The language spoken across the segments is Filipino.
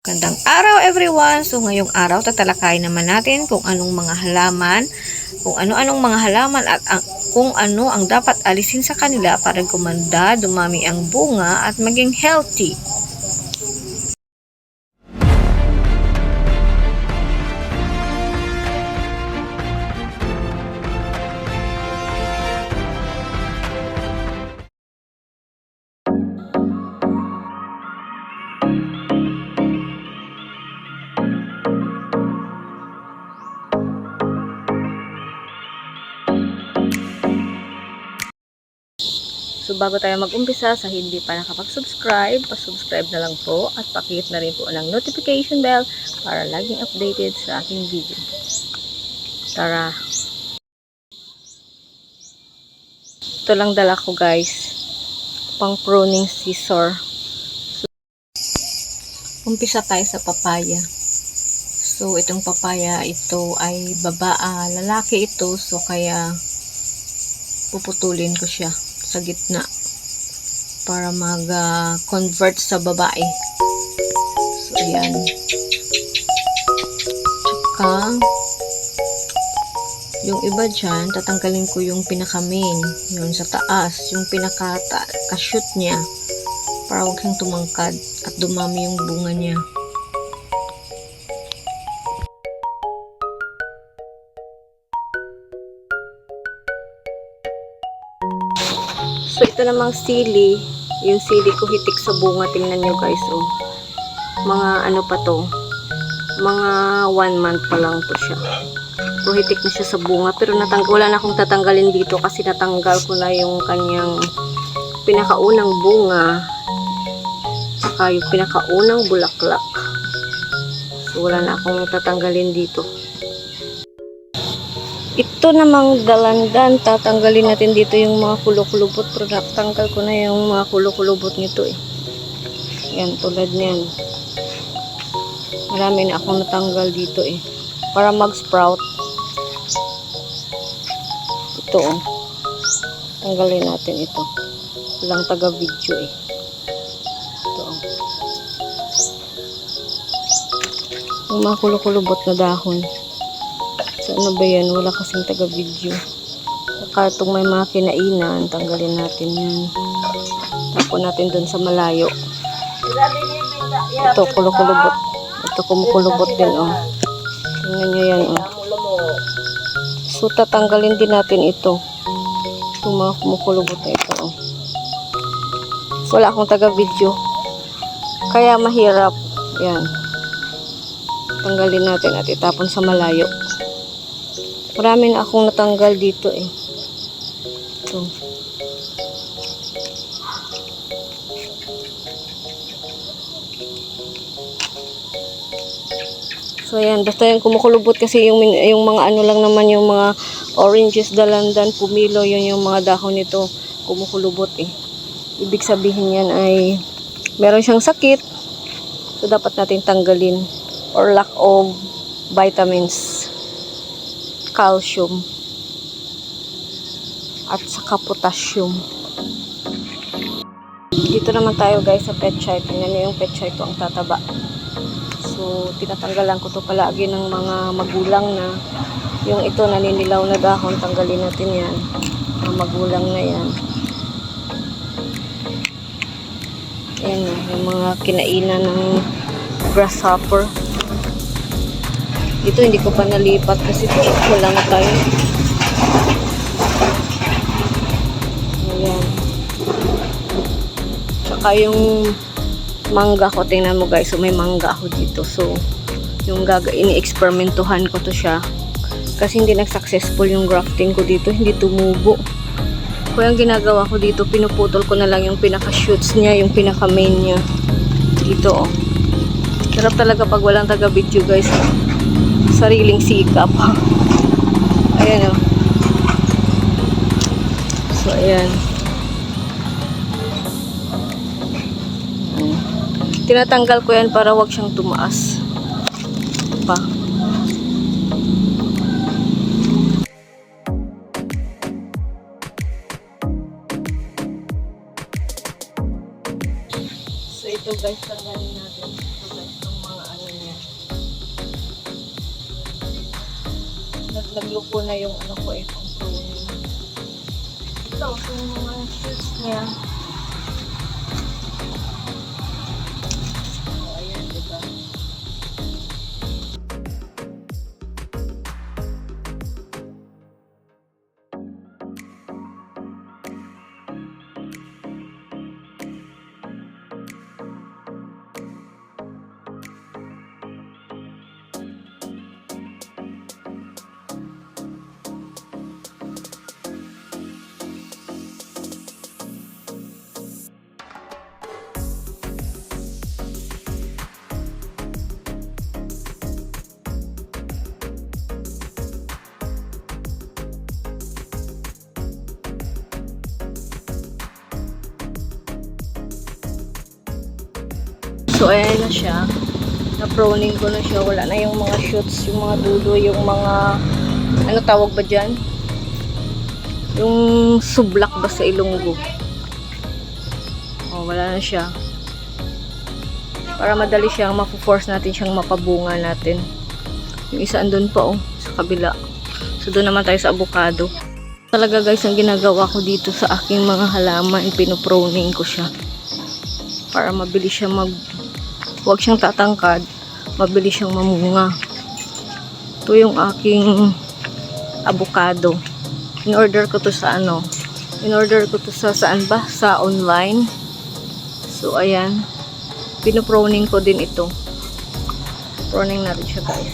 Gandang araw everyone! So ngayong araw tatalakayin naman natin kung anong mga halaman, kung ano-anong mga halaman at ang, kung ano ang dapat alisin sa kanila para gumanda, dumami ang bunga at maging healthy. So bago tayo mag-umpisa sa hindi pa nakapag-subscribe, pa-subscribe na lang po at pakihit na rin po ng notification bell para laging updated sa aking video. Tara! Ito lang dala ko guys. Pang pruning scissor. So, umpisa tayo sa papaya. So itong papaya ito ay babaa, lalaki ito so kaya puputulin ko siya sa gitna para mag-convert sa babae. So, ayan. Tsaka, yung iba dyan, tatanggalin ko yung pinaka-main, yun sa taas, yung pinaka-shoot niya, para huwag siyang tumangkad at dumami yung bunga niya. Namang sili. Yung sili ko hitik sa bunga. Tingnan nyo guys, oh. Mga ano pa to. Mga one month pa lang to siya. So, na siya sa bunga. Pero natang wala na akong tatanggalin dito kasi natanggal ko na yung kanyang pinakaunang bunga. Saka yung pinakaunang bulaklak. So, wala na akong tatanggalin dito. Ito namang dalandan, tatanggalin natin dito yung mga kulo-kulubot. Pero natanggal ko na yung mga kulo-kulubot nito eh. Yan, tulad niyan. Marami na akong natanggal dito eh. Para mag-sprout. Ito oh. Tanggalin natin ito. Walang taga-video eh. Ito oh. Yung mga kulo-kulubot na dahon. So, ano ba yan? Wala kasing taga-video. Saka itong may mga kinainan, tanggalin natin yan. Tapon natin dun sa malayo. Ito, kulukulubot. Ito, kumukulubot din, oh. Tingnan nyo yan, oh. So, tatanggalin din natin ito. Itong mga kumukulubot na ito, oh. Wala akong taga-video. Kaya mahirap. Yan. Tanggalin natin at itapon sa malayo. Marami na akong natanggal dito eh. Ito. So ayan, basta yung kumukulubot kasi yung, yung mga ano lang naman yung mga oranges, dalandan, pumilo, yun yung mga dahon nito kumukulubot eh. Ibig sabihin yan ay meron siyang sakit. So dapat natin tanggalin or lack of vitamins calcium at saka potassium. Dito naman tayo guys sa pet chai. Tingnan yung pet chai ko ang tataba. So, tinatanggalan ko to palagi ng mga magulang na yung ito naninilaw na dahon. Tanggalin natin yan. Mga magulang na yan. Ayan na, yung mga kinainan ng grasshopper. Dito hindi ko pa nalipat kasi wala na tayo. Ayan. Tsaka yung mangga ko, tingnan mo guys, so may mangga ako dito. So, yung gaga, ini-experimentuhan ko to siya. Kasi hindi nag-successful yung grafting ko dito, hindi tumubo. Kaya ang ginagawa ko dito, pinuputol ko na lang yung pinaka-shoots niya, yung pinaka-main niya. Dito, oh. Sarap talaga pag walang taga-video, guys sariling sikap. ayan o. So, ayan. Ayan. Tinatanggal ko yan para wag siyang tumaas. Pa. So, ito guys, tanggalin natin. Naglupo na yung ano ko eh, pang pruning. Ito, ito yung mga shoots niya. So, ayan na siya. Na-proning ko na siya. Wala na yung mga shoots, yung mga dulo, yung mga, ano tawag ba dyan? Yung sublak ba sa ilonggo? Oh, wala na siya. Para madali siyang mapo-force natin siyang mapabunga natin. Yung isa andun pa oh, sa kabila. So, doon naman tayo sa avocado. Talaga guys, ang ginagawa ko dito sa aking mga halaman, pinoproning ko siya. Para mabilis siya mag huwag siyang tatangkad, mabilis siyang mamunga. Ito yung aking avocado. In order ko to sa ano, in order ko to sa saan ba? Sa online. So, ayan. Pinoproning ko din ito. Proning natin siya guys.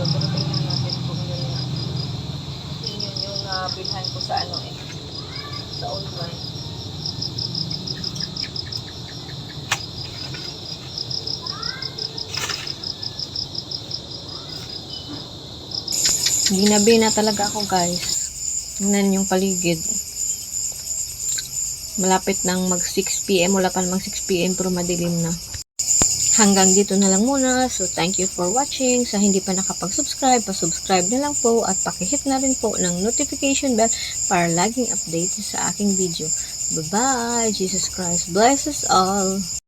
Avocado. Pero tingnan natin kung yun na. Yun yun yung nabilhan ko sa ano eh. Sa online. Ginabi na talaga ako guys. Tingnan yung paligid. Malapit nang mag 6pm. Wala pa namang 6pm pero madilim na. Hanggang dito na lang muna. So, thank you for watching. Sa hindi pa nakapag-subscribe, pa-subscribe na lang po at pakihit na rin po ng notification bell para laging update sa aking video. Bye-bye! Jesus Christ bless us all!